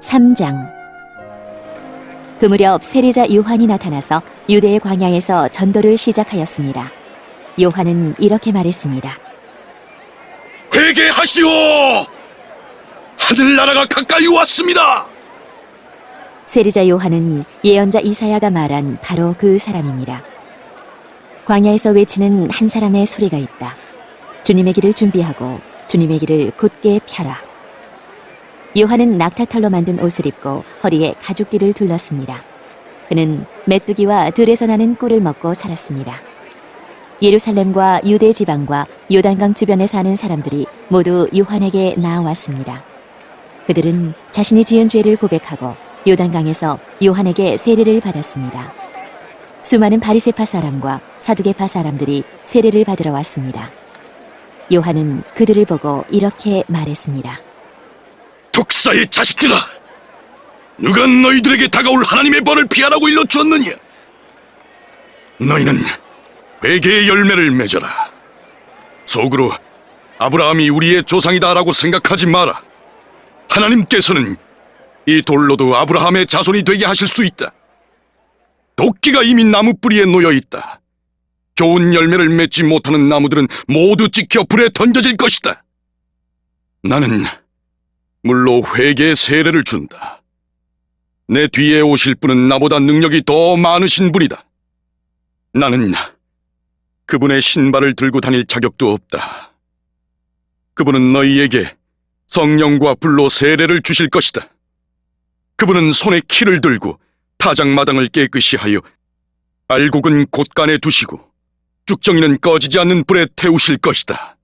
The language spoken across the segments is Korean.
3장 그 무렵 세리자 요한이 나타나서 유대의 광야에서 전도를 시작하였습니다. 요한은 이렇게 말했습니다. 회개하시오! 하늘나라가 가까이 왔습니다! 세리자 요한은 예언자 이사야가 말한 바로 그 사람입니다. 광야에서 외치는 한 사람의 소리가 있다. 주님의 길을 준비하고 주님의 길을 곧게 펴라. 요한은 낙타털로 만든 옷을 입고 허리에 가죽띠를 둘렀습니다. 그는 메뚜기와 들에서 나는 꿀을 먹고 살았습니다. 예루살렘과 유대 지방과 요단강 주변에 사는 사람들이 모두 요한에게 나아왔습니다. 그들은 자신이 지은 죄를 고백하고 요단강에서 요한에게 세례를 받았습니다. 수많은 바리세파 사람과 사두개파 사람들이 세례를 받으러 왔습니다. 요한은 그들을 보고 이렇게 말했습니다. 독사의 자식들아! 누가 너희들에게 다가올 하나님의 벌을 피하라고 일러주었느냐? 너희는 회개의 열매를 맺어라. 속으로 아브라함이 우리의 조상이다라고 생각하지 마라. 하나님께서는 이 돌로도 아브라함의 자손이 되게 하실 수 있다. 도끼가 이미 나무 뿌리에 놓여 있다. 좋은 열매를 맺지 못하는 나무들은 모두 찍혀 불에 던져질 것이다. 나는 물로 회개의 세례를 준다. 내 뒤에 오실 분은 나보다 능력이 더 많으신 분이다. 나는 그분의 신발을 들고 다닐 자격도 없다. 그분은 너희에게 성령과 불로 세례를 주실 것이다. 그분은 손에 키를 들고 타작마당을 깨끗이 하여 알곡은 곳간에 두시고 쭉정이는 꺼지지 않는 불에 태우실 것이다.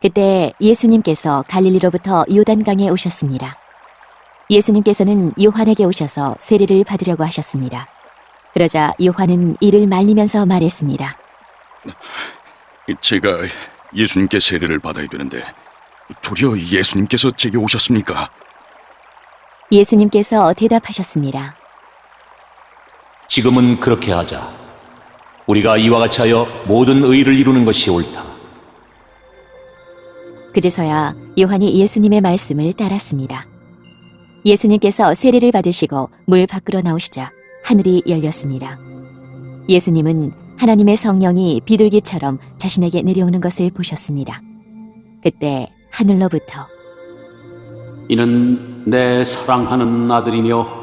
그때 예수님께서 갈릴리로부터 요단강에 오셨습니다. 예수님께서는 요한에게 오셔서 세례를 받으려고 하셨습니다. 그러자 요한은 이를 말리면서 말했습니다. 제가 예수님께 세례를 받아야 되는데 도리어 예수님께서 제게 오셨습니까? 예수님께서 대답하셨습니다. 지금은 그렇게 하자. 우리가 이와 같이 하여 모든 의를 이루는 것이 옳다. 그제서야 요한이 예수님의 말씀을 따랐습니다. 예수님께서 세례를 받으시고 물 밖으로 나오시자 하늘이 열렸습니다. 예수님은 하나님의 성령이 비둘기처럼 자신에게 내려오는 것을 보셨습니다. 그때 하늘로부터 이는 내 사랑하는 아들이며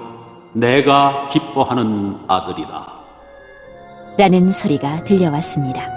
내가 기뻐하는 아들이다. 라는 소리가 들려왔습니다.